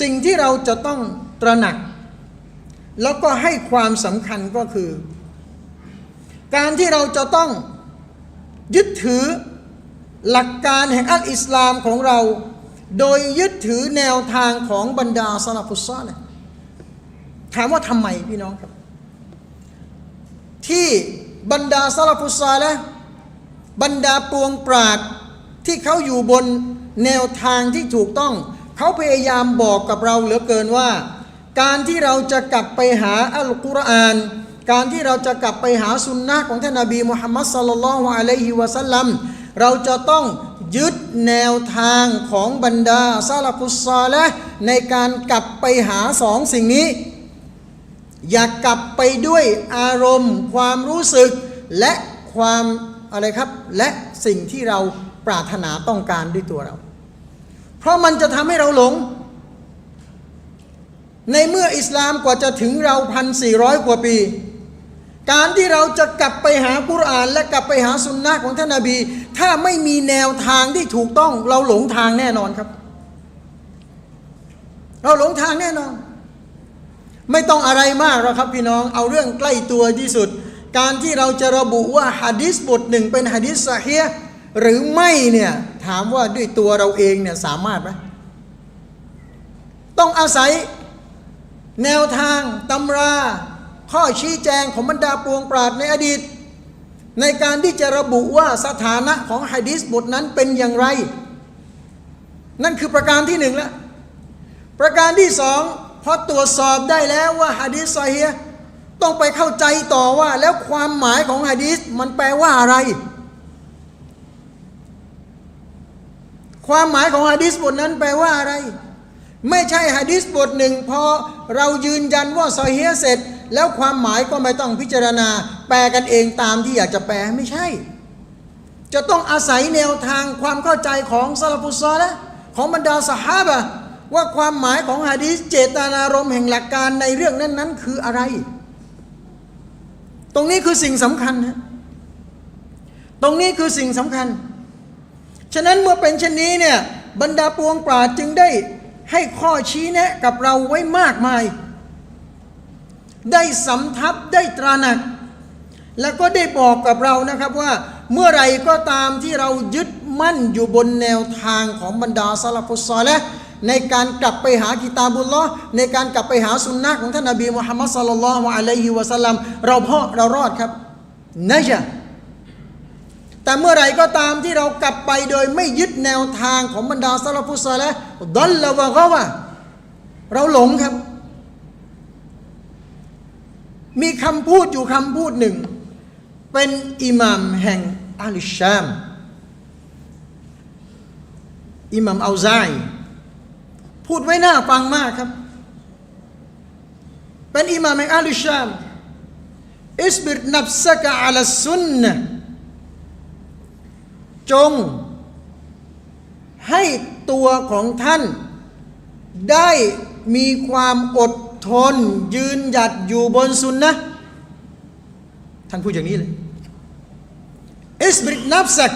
สิ่งที่เราจะต้องตระหนัก แล้วก็ให้ความสำคัญก็คือ การที่เราจะต้องยึดถือหลักการแห่งอัลอิสลามของเรา โดยยึดถือแนวทางของบรรดาสลัฟุสซอลถามว่าทำไมพี่น้องครับ ที่บรรดาสลัฟุสซอลบรรดาปวงปราดที่เขาอยู่บนแนวทางที่ถูกต้อง เขาพยายามบอกกับเราเหลือเกินว่า การที่เราจะกลับไปหาอัลกุรอาน การที่เราจะกลับไปหาสุนนะของท่านนบีมุฮัมมัดสัลลัลลอฮุอะลัยฮิวะสัลลัมเราจะต้องยึดแนวทางของบรรดาซาลฟุสซาและในการกลับไปหาสองสิ่งนี้ อย่ากลับไปด้วยอารมณ์ ความรู้สึก และความอะไรครับ และสิ่งที่เราปรารถนาต้องการด้วยตัวเรา เพราะมันจะทำให้เราหลง ในเมื่ออิสลามกว่าจะถึงเราพันสี่ร้อยกว่าปี การที่เราจะกลับไปหากุรอาน และกลับไปหาสุนนะของท่านนาบี ถ้าไม่มีแนวทางที่ถูกต้อง เราหลงทางแน่นอนครับ เราหลงทางแน่นอน ไม่ต้องอะไรมากหรอกครับพี่น้องเอาเรื่องใกล้ตัวที่สุด การที่เราจะระบุว่าฮะดิษบทหนึ่งเป็นฮะดิษซะฮีฮ์ หรือไม่เนี่ยถามว่าด้วยตัวเราเองเนี่ยสามารถไหมต้องอาศัยแนวทางตำรา ข้อชี้แจงของบรรดาปวงปราดในอดีต ในการที่จะระบุว่าสถานะของฮะดิษบทนั้นเป็นอย่างไร นั่นคือประการที่หนึ่งแล้วประการที่สองพอตรวจสอบได้แล้วว่าฮะดีษซอฮีฮ์ต้องไปเข้าใจต่อว่าแล้วความหมายของฮะดีษมันแปลว่าอะไร ความหมายของฮะดีษบทนั้นแปลว่าอะไร ไม่ใช่ฮะดีษบทหนึ่งพอเรายืนยันว่าซอเฮีฮ์เสร็จ แล้วความหมายก็ไม่ต้องพิจารณา แปลกันเองตามที่อยากจะแปลไม่ใช่ จะต้องอาศัยแนวทางความเข้าใจของซาลาฟุซอละของบรรดาสหาบะว่าความหมายของฮะดีษเจตนารมณ์แห่งหลักการในเรื่องนั้นๆ คืออะไร ตรงนี้คือสิ่งสำคัญนะตรงนี้คือสิ่งสำคัญ ฉะนั้นเมื่อเป็นเช่นนี้เนี่ยบรรดาปวงปราดจึงได้ให้ข้อชี้แนะกับเราไว้มากมาย ได้สำทับได้ตระหนัก แล้วก็ได้บอกกับเรานะครับว่าเมื่อไรก็ตามที่เรายึดมั่นอยู่บนแนวทางของบรรดาซาลาฟุสซอและในการกลับไปหากิตาบุลลอในการกลับไปหาสุนนะของท่านนบีมุฮัมมัดสลลัลลอฮุอะลัยฮิวะสัลลัมเราเพาะเรารอดครับนะจ๊ะ แต่เมื่อไหร่ก็ตามที่เรากลับไปโดยไม่ยึดแนวทางของบรรดาซาลฟุสซอและห์ดัลละวะกะวะเราหลงครับ มีคำพูดอยู่คำพูดหนึ่ง เป็นอิหมัมแห่งอัลชามอิหมัมอัลไซพูดไว้น่าฟังมากครับ เป็นอิหมัมแห่งอัลชามอิสบิรนับสกะอัลสุนนะ จง ให้ตัวของท่าน ได้มีความอดทน ยืนหยัดอยู่บนสุนนะท่านพูดอย่างนี้เลยอิสบิรนับสัก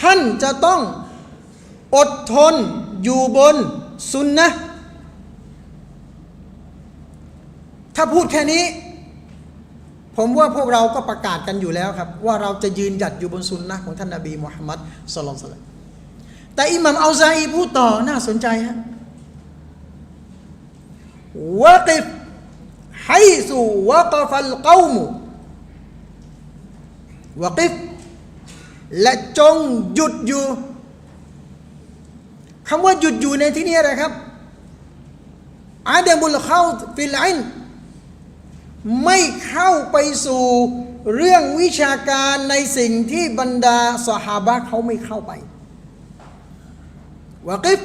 ท่านจะต้องอดทนอยู่บนสุนนะถ้าพูดแค่นี้ ผมว่าพวกเราก็ประกาศกันอยู่แล้วครับ ว่าเราจะยืนหยัดอยู่บนสุนนะของท่านนาบีมุฮัมมัดสุลลัลแต่อิหมัมอัลซาอีพูดต่อน่าสนใจฮะวะกิฟไฮซูวะกฟัลกอมุวะกิฟและจงหยุดอยู่คำว่าหยุดอยู่ในที่นี้อะไรครับอาเดมุลเข้าฟิลอิน ไม่เข้าไปสู่เรื่องวิชาการในสิ่งที่บรรดาสหาบะเขาไม่เข้าไปวะกิฟ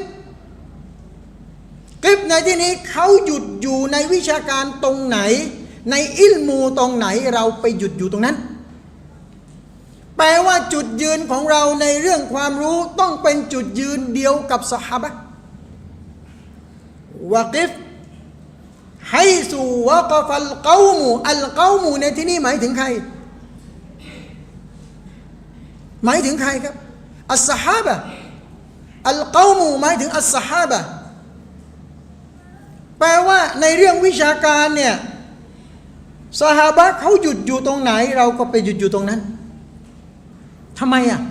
กิฟในที่นี้เขาหยุดอยู่ในวิชาการตรงไหน ในอิลมูตรงไหนเราไปหยุดอยู่ตรงนั้น แปลว่าจุดยืนของเราในเรื่องความรู้ต้องเป็นจุดยืนเดียวกับสหบะวะกิฟ ให้สู่วะกฟัลเกามูอัลเกามูในที่นี้หมายถึงใคร หมายถึงใครครับ อัสสหาบะอัลเกอมูหมายถึงอัสสฮาบะแปลว่าในเรื่องวิชาการเนี่ยสหาบะเขาหยุดอยู่ตรงไหน เราก็ไปหยุดอยู่ตรงนั้นทำไมอะ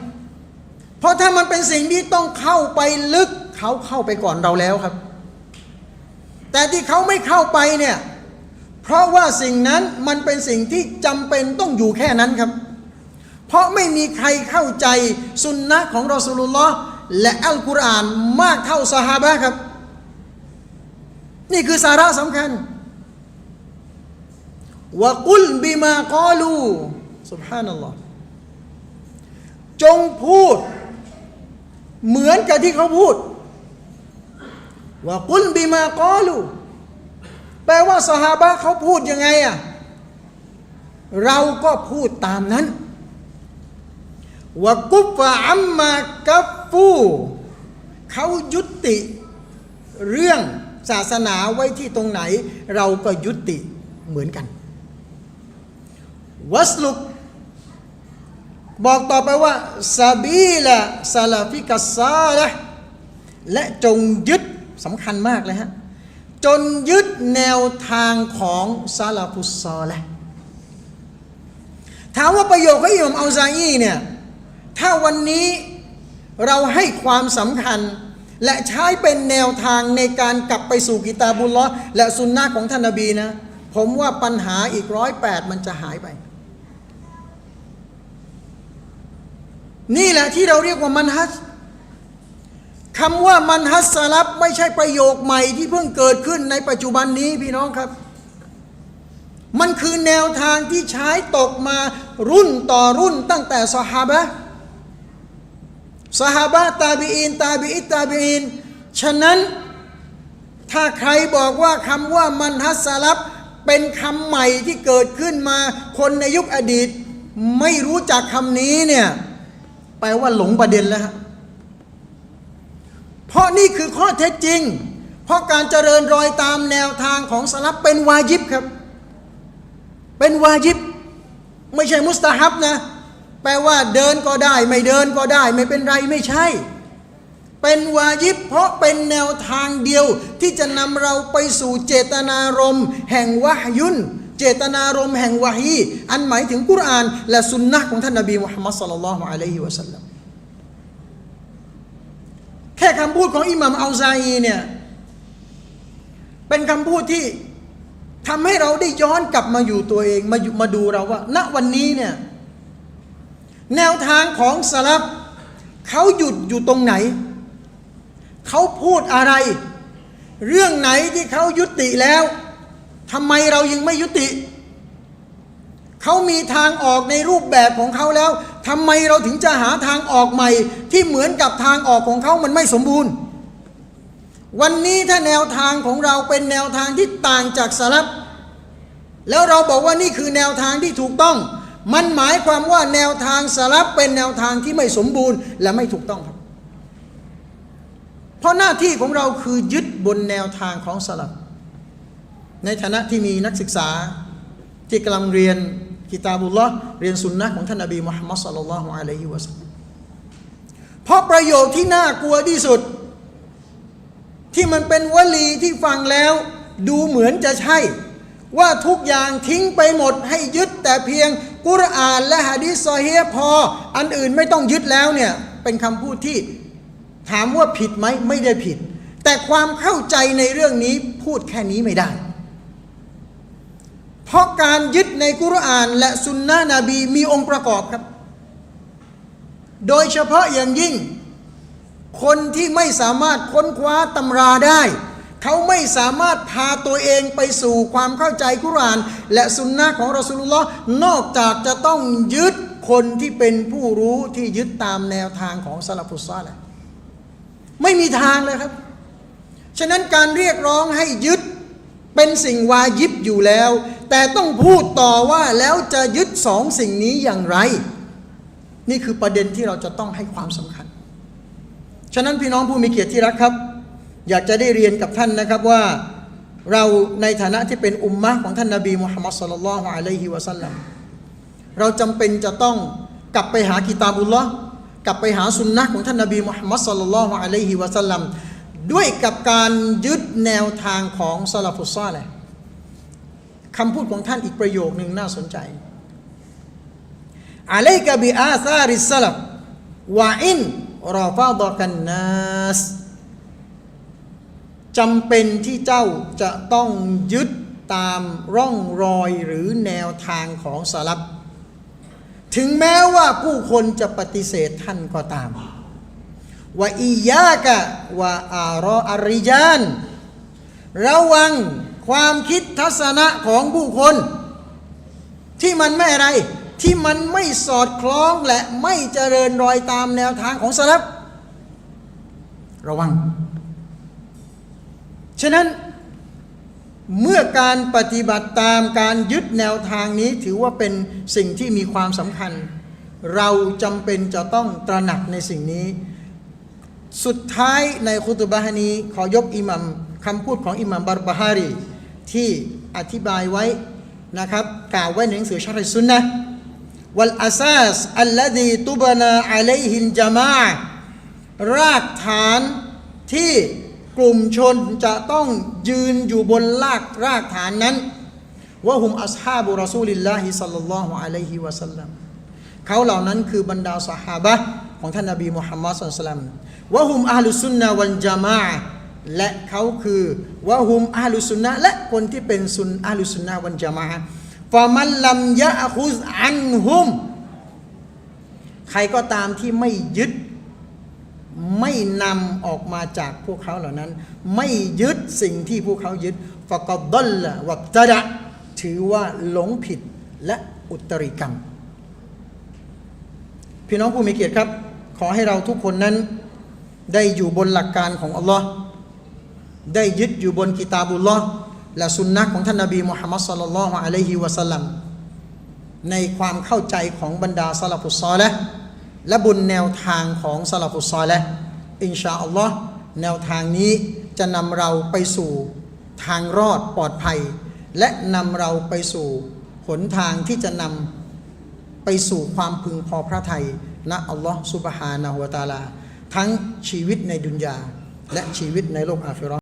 เพราะถ้ามันเป็นสิ่งที่ต้องเข้าไปลึกเขาเข้าไปก่อนเราแล้วครับ แต่ที่เขาไม่เข้าไปเนี่ย เพราะว่าสิ่งนั้นมันเป็นสิ่งที่จำเป็นต้องอยู่แค่นั้นครับ เพราะไม่มีใครเข้าใจสุนนะของรอสูลุลลอฮ์และอัลกุรอานมากเท่าสหาบะครับ นี่คือสาระสำคัญวกุลบิมากอลูสุบฮานัลลอฮ์จงพูด เหมือนกับที่เขาพูด ว่ากุลบิมากอลูแปลว่าสหาบะเขาพูดยังไงอะเราก็พูดตามนั้นวะกุฟะอัมมากัฟฟูเขายุติเรื่องศาสนาไว้ที่ตรงไหน เราก็ยุติเหมือนกัน วัสลุกบอกต่อไปว่าซาบีละซาลาฟิกัสซาละและจงยึด สำคัญมากเลยฮะ จนยึดแนวทางของซาลาฟุสซอละถามว่าประโยคของอิหม่ามอัลซาอีเนี่ย ถ้าวันนี้เราให้ความสำคัญและใช้เป็นแนวทางในการกลับไปสู่กิตาบุลลอและสุนนะของท่านนบีนะ ผมว่าปัญหาอีกร้อยแปดมันจะหายไป นี่แหละที่เราเรียกว่ามันฮัส คำว่ามันฮัสสลับไม่ใช่ประโยคใหม่ที่เพิ่งเกิดขึ้นในปัจจุบันนี้พี่น้องครับ มันคือแนวทางที่ใช้ตกมารุ่นต่อรุ่นตั้งแต่สหาบะสหาบะตาบีอินตาบีอิตาบีอินฉะนั้นถ้าใครบอกว่าคำว่ามันฮัสสลับเป็นคำใหม่ที่เกิดขึ้นมาคนในยุคอดีต ไม่รู้จักคำนี้เนี่ยแปลว่าหลงประเด็นแล้วฮะ เพราะนี่คือข้อเท็จจริง เพราะการเจริญรอยตามแนวทางของสลับเป็นวาจิบครับ เป็นวาจิบ ไม่ใช่มุสตาฮับนะ แปลว่าเดินก็ได้ ไม่เดินก็ได้ ไม่เป็นไรไม่ใช่ เป็นวาจิบ เพราะเป็นแนวทางเดียวที่จะนำเราไปสู่เจตนารมณ์แห่งวะฮยุนเจตนารมณ์แห่งวะฮีอันหมายถึงกุรอาน และสุนนะของท่านนบีมุฮัมมัดสัลลัลลอฮุอะลัยฮิวะสัลลัม แค่คำพูดของอิหมัมอัลซาอีเนี่ย เป็นคำพูดที่ทำให้เราได้ย้อนกลับมาอยู่ตัวเองมาอยู่มาดูเราว่า ณวันนี้เนี่ยแนวทางของสลับเขาหยุดอยู่ตรงไหน เขาพูดอะไร เรื่องไหนที่เขายุติแล้วทำไมเรายังไม่ยุติ เขามีทางออกในรูปแบบของเขาแล้ว ทำไมเราถึงจะหาทางออกใหม่ ที่เหมือนกับทางออกของเขามันไม่สมบูรณ์ วันนี้ถ้าแนวทางของเราเป็นแนวทางที่ต่างจากสลับแล้วเราบอกว่านี่คือแนวทางที่ถูกต้อง มันหมายความว่าแนวทางสลับเป็นแนวทางที่ไม่สมบูรณ์ และไม่ถูกต้องครับ เพราะหน้าที่ของเราคือยึดบนแนวทางของสลับในฐานะที่มีนักศึกษาที่กำลังเรียน กิตาบุลลอฮ์เรียนสุนนะของท่านนบีมุฮัมมัดสัลลัลลอฮุอะลัยฮิวะสัลลัมเพราะประโยคที่น่ากลัวที่สุด ที่มันเป็นวลีที่ฟังแล้ว ดูเหมือนจะใช่ ว่าทุกอย่างทิ้งไปหมดให้ยึดแต่เพียงกุรอานและฮะดีษซอฮีฮ์พอ อันอื่นไม่ต้องยึดแล้วเนี่ยเป็นคำพูดที่ถามว่าผิดไหมไม่ได้ผิด แต่ความเข้าใจในเรื่องนี้พูดแค่นี้ไม่ได้ เพราะการยึดในกุรอานและสุนนะนบีมีองค์ประกอบครับ โดยเฉพาะอย่างยิ่ง คนที่ไม่สามารถค้นคว้าตำราได้ เขาไม่สามารถพาตัวเองไปสู่ความเข้าใจกุรอาน และสุนนะของรอสุลลอฮ์นอกจากจะต้องยึดคนที่เป็นผู้รู้ที่ยึดตามแนวทางของสลัฟุสซาและไม่มีทางเลยครับ ฉะนั้นการเรียกร้องให้ยึด เป็นสิ่งวายิบอยู่แล้ว แต่ต้องพูดต่อว่าแล้วจะยึดสองสิ่งนี้อย่างไร นี่คือประเด็นที่เราจะต้องให้ความสำคัญ ฉะนั้นพี่น้องผู้มีเกียรติที่รักครับ อยากจะได้เรียนกับท่านนะครับว่าเราในฐานะที่เป็นอุมมะของท่านนาบีมุฮัมมัดสุลลัลลอฮุอะลัยฮิวะสัลลัมเราจำเป็นจะต้องกลับไปหากิตาบุลลอกลับไปหาสุนนะของท่านนบีมุฮัมมัดสุลลัลลอฮุอะลัยฮิวะสัลลัม ด้วยกับการยึดแนวทางของซาลาฟุซซาเลยคำพูดของท่านอีกประโยคหนึ่งน่าสนใจอะเลกะบิอาซาริสซาลับวะอินรอฟาดกันนัสจำเป็นที่เจ้าจะต้องยึดตามร่องรอยหรือแนวทางของสลับถึงแม้ว่าผู้คนจะปฏิเสธท่านก็ตาม ว่าอียากะว่าอารออริยานระวังความคิดทัศนะของผู้คนที่มันไม่อะไร ที่มันไม่สอดคล้องและไม่เจริญรอยตามแนวทางของสลับระวัง ฉะนั้นเมื่อการปฏิบัติตามการยึดแนวทางนี้ถือว่าเป็นสิ่งที่มีความสำคัญ เราจำเป็นจะต้องตระหนักในสิ่งนี้ สุดท้ายในคุตุบะฮ์นี้ขอยกอิหมัมคำพูดของอิหมัมบารบาฮารี ที่อธิบายไว้นะครับกล่าวไว้ในหนังสือชาริสุนนะวัลอาซาสอัลลดีตุบนาอะลัยฮินจามารากฐานที่กลุ่มชนจะต้องยืนอยู่บนลากรากฐานนั้นว่าหุมอัสฮาบุรอซูลิลลาฮิสัลลัลลอฮุอะลัยฮิวะสัลลัมเขาเหล่านั้นคือบรรดาสหาบะ ของท่านนบีมุฮัมมัดสุลตัลลัมวะฮุมอาลุสุนนะวันจามะและเขาคือวะฮุมอาลุสุนนะและคนที่เป็นซุนอาลุสุนนะวันจามะฟามันลัมยะคุซอันฮุมใครก็ตามที่ไม่ยึดไม่นำออกมาจากพวกเขาเหล่านั้น ไม่ยึดสิ่งที่พวกเขายึดฟะกดดัลละวับตะดะถือว่าหลงผิดและอุตริกรรม พี่น้องผู้มีเกียรติครับ ขอให้เราทุกคนนั้นได้อยู่บนหลักการของอัลลอฮ์ได้ยึดอยู่บนกิตาบุลลอฮ์และสุนนะของท่านนบีมุฮัมมัดสุลลัลลอฮุอะลัยฮิวะสัลลัมในความเข้าใจของบรรดาสลัฟุซอและและบนแนวทางของสลัฟุซอและอินชาอัลลอฮ์แนวทางนี้จะนำเราไปสู่ทางรอดปลอดภัย และนำเราไปสู่หนทางที่จะนำไปสู่ความพึงพอพระทัย นะอัลลอฮ์สุบฮานะฮุวาตาลา ทั้งชีวิตในดุนยา และชีวิตในโลกอาฟิร